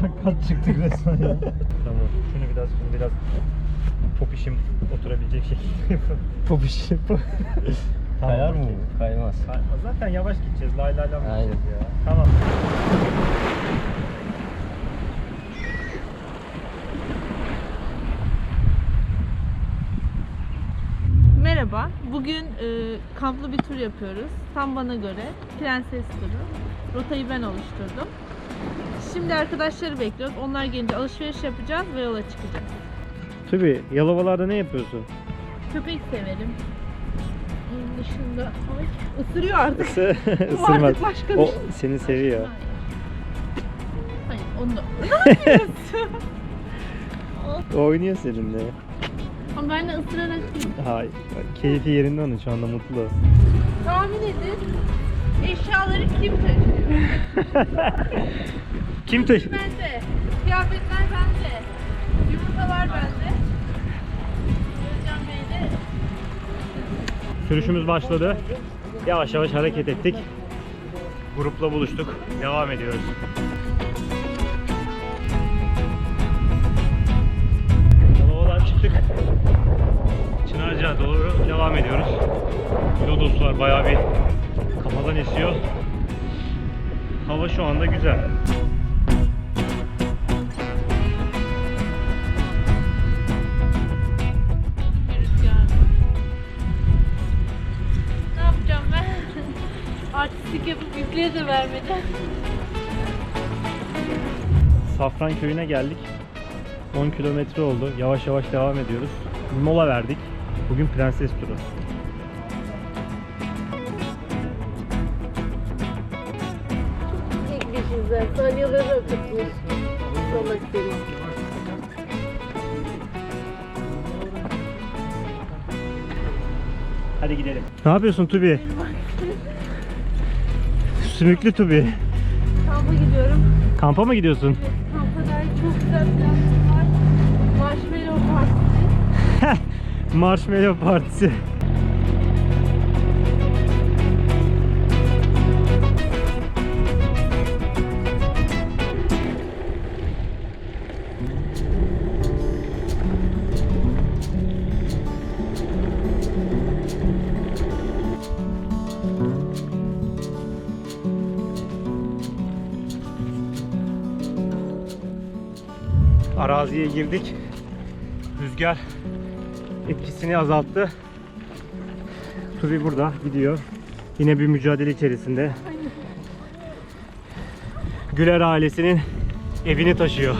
kaçak kat çıktık resmen ya. tamam. Şunu biraz şunu biraz popişim oturabilecek şekilde yapalım. Popişim. Kayar mı? okey. bu? Kaymaz. Zaten yavaş gideceğiz. Lay lay lay Aynen. gideceğiz ya. Tamam. Merhaba. Bugün e, kamplı bir tur yapıyoruz. Tam bana göre prenses turu. Rotayı ben oluşturdum. Şimdi arkadaşları bekliyoruz. Onlar gelince alışveriş yapacağız ve yola çıkacağız. Tabii Yalovalarda ne yapıyorsun? Köpek severim. Onun dışında ay, ısırıyor artık. Bu Isırmaz. artık başka bir O şey. seni seviyor. Hayır, onu da. Ne yapıyorsun? O oynuyor seninle. Ama ben de ısırarak değil. Hayır. Keyfi yerinde onun şu anda mutlu. Tahmin edin. Eşyaları kim taşıyor? Kim taşı? Bende. Kıyafetler bende. Yumurtalar bende. Özcan Bey de Sürüşümüz başladı. Yavaş yavaş hareket ettik. Grupla buluştuk. Devam ediyoruz. Yalovadan çıktık. Çınarca'ya doğru devam ediyoruz. Lodos var bayağı bir kafadan esiyor. Hava şu anda güzel. Safran köyüne geldik. 10 kilometre oldu. Yavaş yavaş devam ediyoruz. Bir mola verdik. Bugün prenses turu. Çekmişizler. Salyaları akıtmış. Salak seni. Hadi gidelim. Ne yapıyorsun Tubi? Sümüklü Tubi. Kampa gidiyorum. Kampa mı gidiyorsun? Kampa dair çok güzel planlarım var. Marshmallow partisi. Marshmallow Partisi. Araziye girdik. Rüzgar etkisini azalttı. Tubi burada gidiyor. Yine bir mücadele içerisinde. Güler ailesinin evini taşıyor.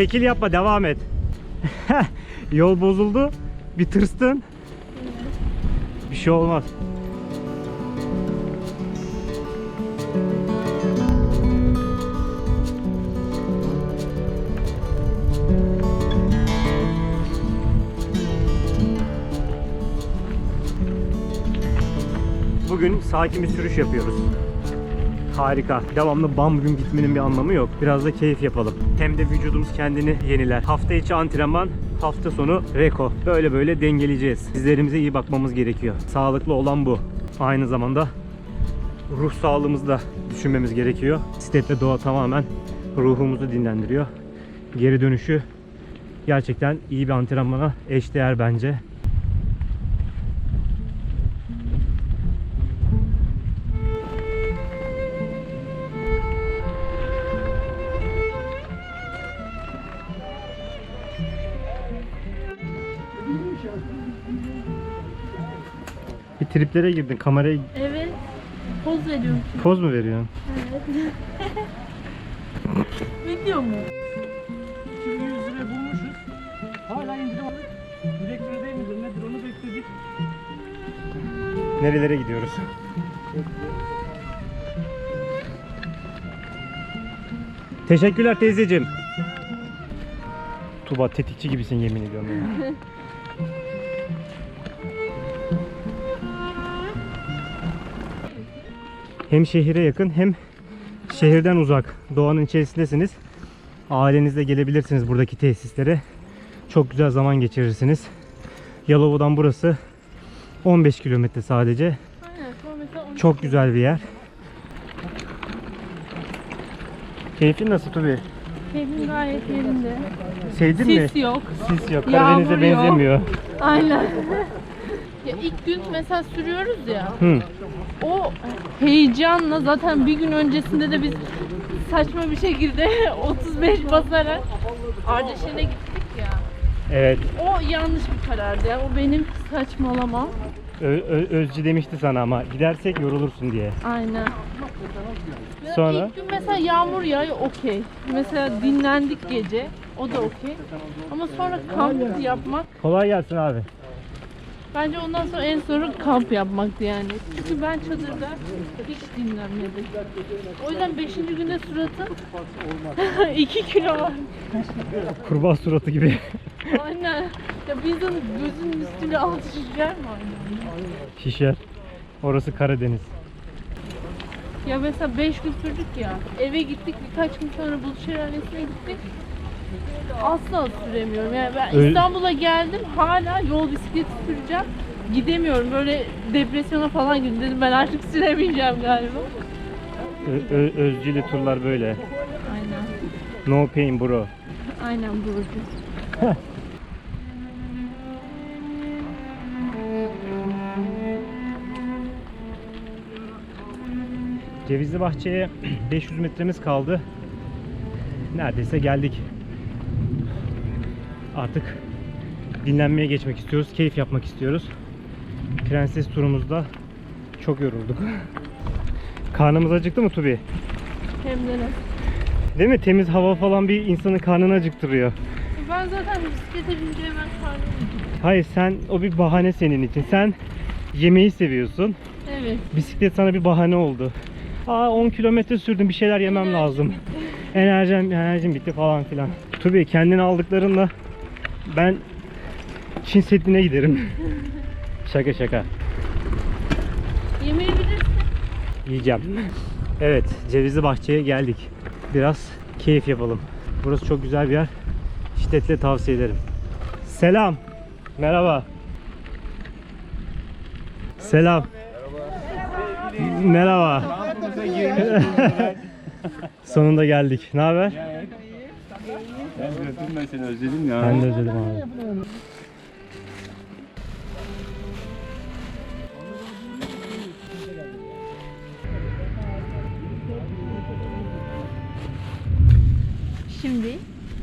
Şekil yapma devam et. Yol bozuldu. Bir tırstın. Bir şey olmaz. Bugün sakin bir sürüş yapıyoruz. Harika. Devamlı bam gün gitmenin bir anlamı yok. Biraz da keyif yapalım. Hem de vücudumuz kendini yeniler. Hafta içi antrenman, hafta sonu reko. Böyle böyle dengeleyeceğiz. Sizlerimize iyi bakmamız gerekiyor. Sağlıklı olan bu. Aynı zamanda ruh sağlığımızı da düşünmemiz gerekiyor. Bisikletle doğa tamamen ruhumuzu dinlendiriyor. Geri dönüşü gerçekten iyi bir antrenmana eşdeğer bence. Bir triplere girdin. Kameraya Evet. Poz veriyorum. poz mu veriyorsun? Evet. Video mu? 2100 liraya bulmuşuz. Hala indirim aldık. Direkt lira midir nedir onu bekledik. Nerelere gidiyoruz? Teşekkürler teyzeciğim. Tuba tetikçi gibisin yemin ediyorum ya. Hem şehire yakın hem şehirden uzak. Doğanın içerisindesiniz. Ailenizle gelebilirsiniz buradaki tesislere. Çok güzel zaman geçirirsiniz. Yalova'dan burası 15 kilometre sadece. Çok güzel bir yer. Keyfin nasıl Tubi? Keyfim gayet yerinde. Sevdin mi? Sis yok. Sis yok. Yağmur Karadeniz'e yok. benzemiyor. Aynen. ya ilk gün mesela sürüyoruz ya. Hı. O heyecanla zaten bir gün öncesinde de biz saçma bir şekilde 35 basarak Ardeşen'e gittik ya. Evet. O yanlış bir karardı ya. O benim saçmalamam. Ö- Ö- Özcü demişti sana ama gidersek yorulursun diye. Aynen. Ya Sonra? İlk gün mesela yağmur yağıyor okey. Mesela dinlendik gece. O da okey. Ama sonra kamp yapmak Kolay gelsin abi. Bence ondan sonra en sorun kamp yapmaktı yani. Çünkü ben çadırda hiç dinlenmedim. O yüzden 5. günde suratım 2 kilo var. Kurbağa suratı gibi. Aynen. Ya bir insanın gözünün üstüne altı şişer mi aynen? Şişer. Orası Karadeniz. Ya mesela 5 gün sürdük ya. Eve gittik birkaç gün sonra buluş şelalesine gittik. Asla süremiyorum. Yani ben Öyle- İstanbul'a geldim hala yol bisikleti süreceğim. Gidemiyorum. Böyle depresyona falan girdim. Dedim ben artık süremeyeceğim galiba. Ö- Ö- Özcü'lü turlar böyle. Aynen. No pain bro. Aynen Burcu. Cevizli Bahçe'ye 500 metremiz kaldı. Neredeyse geldik. Artık dinlenmeye geçmek istiyoruz. Keyif yapmak istiyoruz. Prenses turumuzda çok yorulduk. Karnımız acıktı mı Tubi? Hem de nasıl? Değil mi? Temiz hava falan bir insanın karnını acıktırıyor. Ben zaten bisiklete bince hemen karnım. Hayır sen o bir bahane senin için. Sen yemeği seviyorsun. Evet. Bisiklet sana bir bahane oldu. Aa 10 kilometre sürdüm bir şeyler yemem Enerjim lazım. Enerjim, enerjim bitti falan filan. Tabii kendini aldıklarınla ben Çin Seddi'ne giderim. şaka şaka. Yemeği bilirsin. Yiyeceğim. Evet, Cevizli Bahçe'ye geldik. Biraz keyif yapalım. Burası çok güzel bir yer. Şiddetle tavsiye ederim. Selam. Merhaba. Selam. Merhaba. Sonunda geldik. Ne haber? Ben özledim ben seni özledim ya. Ben de özledim abi. Şimdi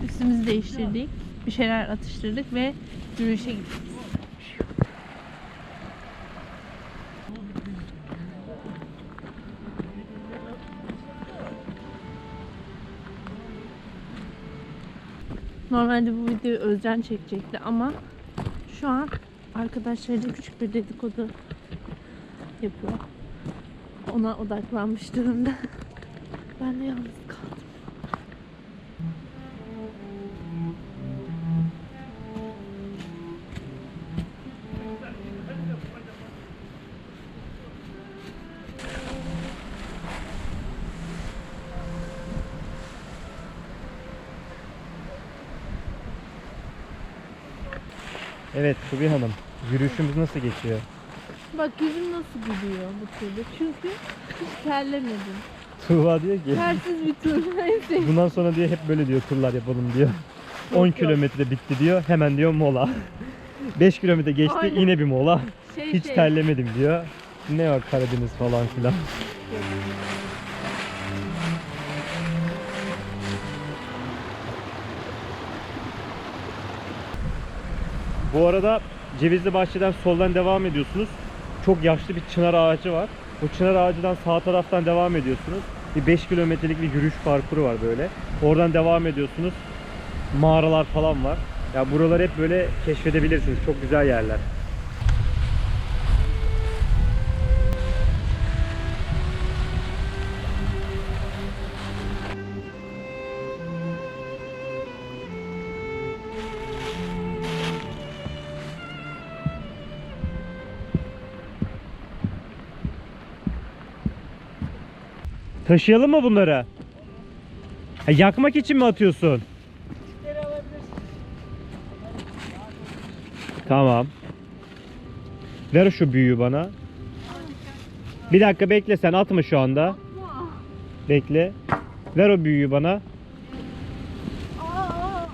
üstümüzü değiştirdik. Bir şeyler atıştırdık ve yürüyüşe gittik. Normalde bu videoyu Özcan çekecekti ama şu an arkadaşlarıyla küçük bir dedikodu yapıyor. Ona odaklanmış durumda. Ben de yalnız kaldım. Evet Tubi Hanım. Yürüyüşümüz nasıl geçiyor? Bak yüzüm nasıl gülüyor bu turda. Çünkü hiç terlemedim. Tuğba diyor ki Tersiz bir tur. En sevdiğim. bundan sonra diye hep böyle diyor turlar yapalım diyor. 10 yok. kilometre bitti diyor. Hemen diyor mola. 5 kilometre geçti Aynen. yine bir mola. Şey, Hiç şey, terlemedim diyor. Ne var Karadeniz falan filan. Bu arada Cevizli Bahçe'den soldan devam ediyorsunuz. Çok yaşlı bir çınar ağacı var. Bu çınar ağacından sağ taraftan devam ediyorsunuz. Bir 5 kilometrelik bir yürüyüş parkuru var böyle. Oradan devam ediyorsunuz. Mağaralar falan var. Ya buraları hep böyle keşfedebilirsiniz. Çok güzel yerler. Taşıyalım mı bunları? Ha, yakmak için mi atıyorsun? Tamam. Ver şu büyüğü bana. Bir dakika bekle sen atma şu anda. Bekle. Ver o büyüğü bana.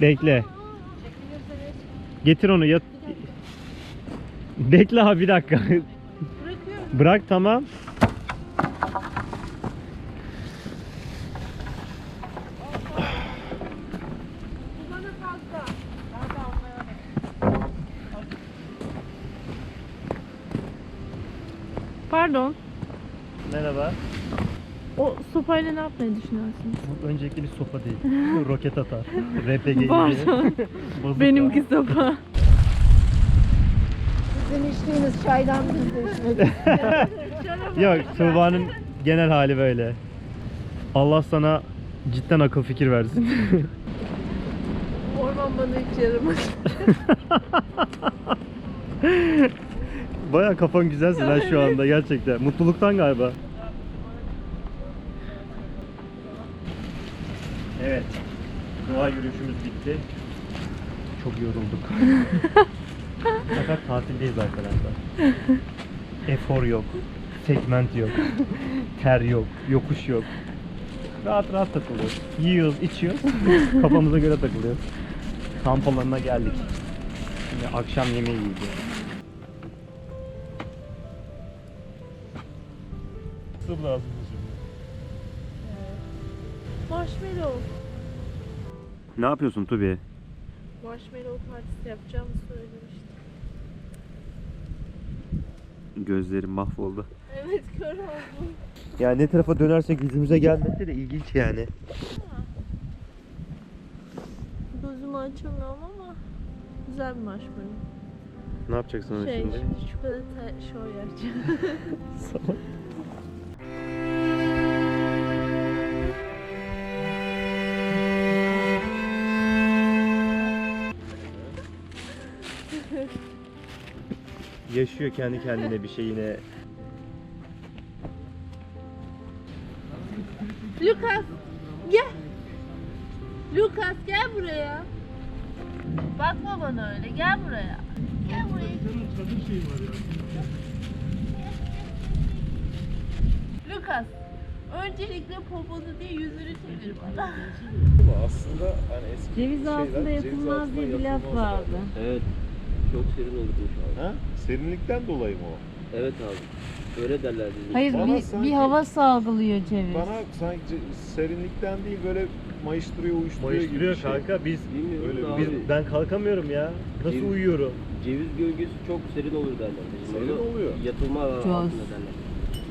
Bekle. Getir onu yat. Bekle abi bir dakika. Bırak tamam. Bu bana fazla. Pardon. Merhaba. O sopayla ne yapmayı düşünüyorsunuz? Öncelikle bir sopa değil. Roket atar. RPG gibi. Pardon. Benimki sopa. Sizin içtiğiniz çaydan biz de içmedik. Yok Tuğba'nın genel hali böyle. Allah sana cidden akıl fikir versin. Orman bana hiç yaramaz. Baya kafan güzelsin ha şu anda gerçekten. Mutluluktan galiba. Evet. Doğa yürüyüşümüz bitti. Çok yorulduk. Fakat tatildeyiz arkadaşlar. Efor yok. Segment yok. Ter yok. Yokuş yok. Rahat rahat takılıyoruz. Yiyoruz, içiyoruz. Kafamıza göre takılıyoruz. Kamp alanına geldik. Şimdi akşam yemeği yiyeceğiz. Su lazım şimdi. Marshmallow. Ne yapıyorsun Tubi? Marshmallow partisi yapacağımı söylemiştim. Gözlerim mahvoldu. Evet kör oldum. Ya ne tarafa dönersek yüzümüze gelmesi de ilginç yani. Gözümü açamıyorum ama güzel bir marshmallow. Ne yapacaksın onu Şey, şimdi? şimdi çikolata şov yapacağım. Salak. Yaşıyor kendi kendine bir şey yine. Lucas gel. Lucas gel buraya. Bakma bana öyle gel buraya. Gel buraya. Lucas öncelikle poponu değil yüzünü çevir bana. Aslında hani eski Ceviz altında yapılmaz diye bir laf vardı. Evet. Çok serin olur bu şu an. Ha? Serinlikten dolayı mı o? Evet abi. Öyle derler bizim. Hayır Bana bir, sanki- bir hava salgılıyor ceviz. Bana sanki serinlikten değil böyle mayıştırıyor, uyuşturuyor gibi Mayıştırıyor bir şey. kanka biz Bilmiyorum Öyle da abi. biz ben kalkamıyorum ya. Nasıl Ceviz- uyuyorum? Ceviz gölgesi çok serin olur derler. Bizim Serin orada oluyor. Yatılma altında derler.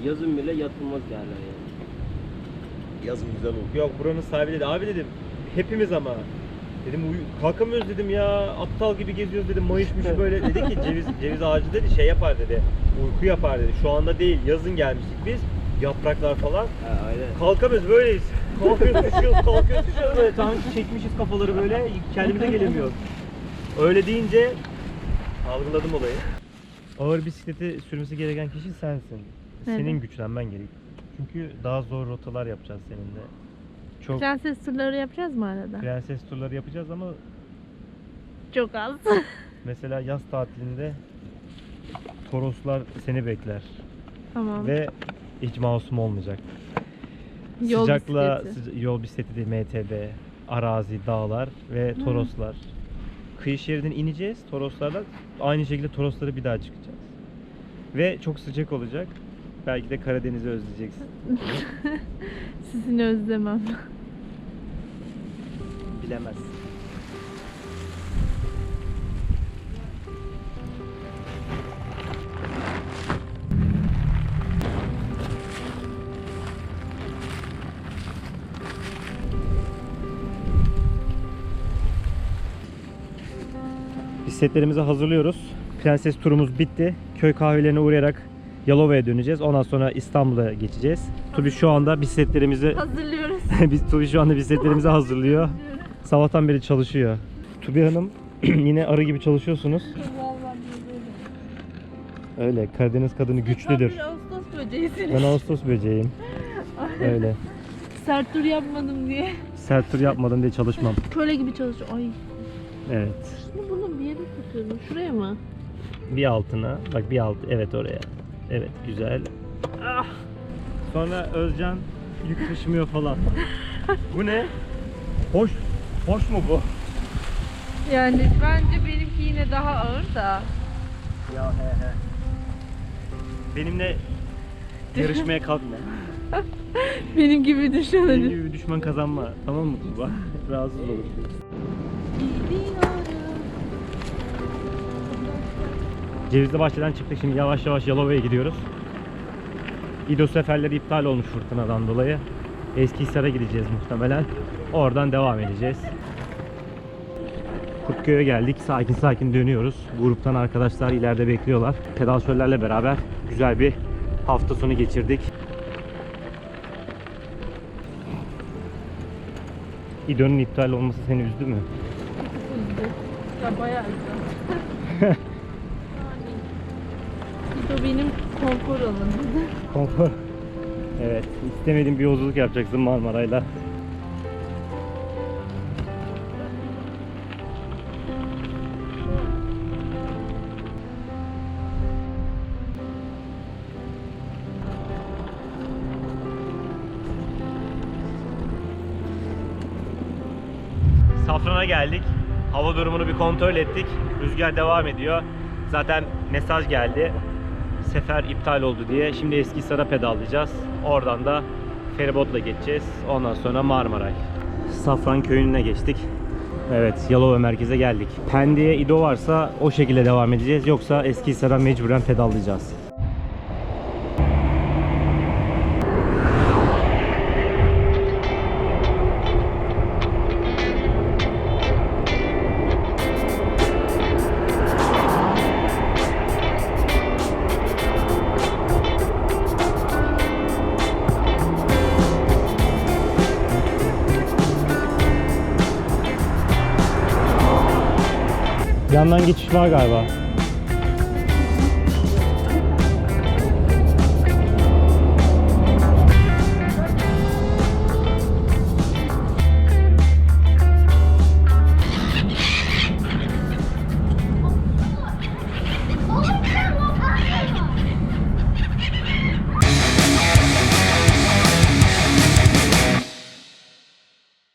Yazın bile yatılmaz derler yani. Yazın güzel olur. Yok buranın sahibi dedi. Abi dedim hepimiz ama. Dedim uyu- kalkamıyoruz dedim ya. Aptal gibi geziyoruz dedim. Mayışmış böyle. Dedi ki ceviz ceviz ağacı dedi şey yapar dedi. Uyku yapar dedi. Şu anda değil. Yazın gelmiştik biz. Yapraklar falan. Ha aynen. Kalkamıyoruz böyleyiz. Kalkıyoruz düşüyoruz, kalkıyoruz düşüyoruz böyle. Tam çekmişiz kafaları böyle. Kendimize gelemiyoruz. Öyle deyince algıladım olayı. Ağır bisikleti sürmesi gereken kişi sensin. Senin Neden? güçlenmen gerek. Çünkü daha zor rotalar yapacağız seninle. Çok Prenses turları yapacağız mı arada? prenses turları yapacağız ama Çok az. mesela yaz tatilinde Toroslar seni bekler tamam. ve hiç masum olmayacak. Yol Sıcakla bisikleti. sıca- yol bisikleti değil MTB, arazi, dağlar ve Hı. Toroslar. Kıyı şeridinden ineceğiz Toroslardan. Aynı şekilde Toroslara bir daha çıkacağız. Ve çok sıcak olacak. Belki de Karadeniz'i özleyeceksin. Sizin özlemem. Bilemezsin. Bisikletlerimizi hazırlıyoruz. Prenses turumuz bitti. Köy kahvelerine uğrayarak Yalova'ya döneceğiz. Ondan sonra İstanbul'a geçeceğiz. Tubi şu anda bisikletlerimizi Hazırlıyoruz. Biz Tubi şu anda bisikletlerimizi hazırlıyor. Sabahtan beri çalışıyor. Tubi Hanım yine arı gibi çalışıyorsunuz. Öyle Karadeniz kadını güçlüdür. Bir Ağustos böceğisiniz. Ben Ağustos böceğiyim. Öyle. sert tur yapmadım diye. Sert tur yapmadım diye çalışmam. Köle gibi çalışıyor. Ay. Evet. Bunu bunun bir yere takıyorum. Şuraya mı? Bir altına. Bak bir alt. Evet oraya. Evet güzel. Ah! Sonra Özcan yük taşımıyor falan. bu ne? Hoş. Hoş mu bu? Yani bence benimki yine daha ağır da. Ya he he. Benimle yarışmaya kalkma. Benim gibi düşün Benim hadi. gibi düşman kazanma. Tamam mı Tuba? Rahatsız olur. Cevizli Bahçe'den çıktık. Şimdi yavaş yavaş Yalova'ya gidiyoruz. İdo seferleri iptal olmuş fırtınadan dolayı. Eskihisar'a gideceğiz muhtemelen. Oradan devam edeceğiz. Kurtköy'e geldik. Sakin sakin dönüyoruz. Gruptan arkadaşlar ileride bekliyorlar. Pedalşörlerle beraber güzel bir hafta sonu geçirdik. İdo'nun iptal olması seni üzdü mü? Ya bayağı güzel. Bu benim konfor alanım. Konfor. Evet, istemediğim bir yolculuk yapacaksın Marmaray'la. Safran'a geldik. Hava durumunu bir kontrol ettik. Rüzgar devam ediyor. Zaten mesaj geldi. Sefer iptal oldu diye. Şimdi Eskihisar'a pedallayacağız. Oradan da feribotla geçeceğiz. Ondan sonra Marmaray. Safran köyüne geçtik. Evet, Yalova merkeze geldik. Pendik'e İdo varsa o şekilde devam edeceğiz. Yoksa Eskihisar'a mecburen pedallayacağız. Yandan geçiş var galiba.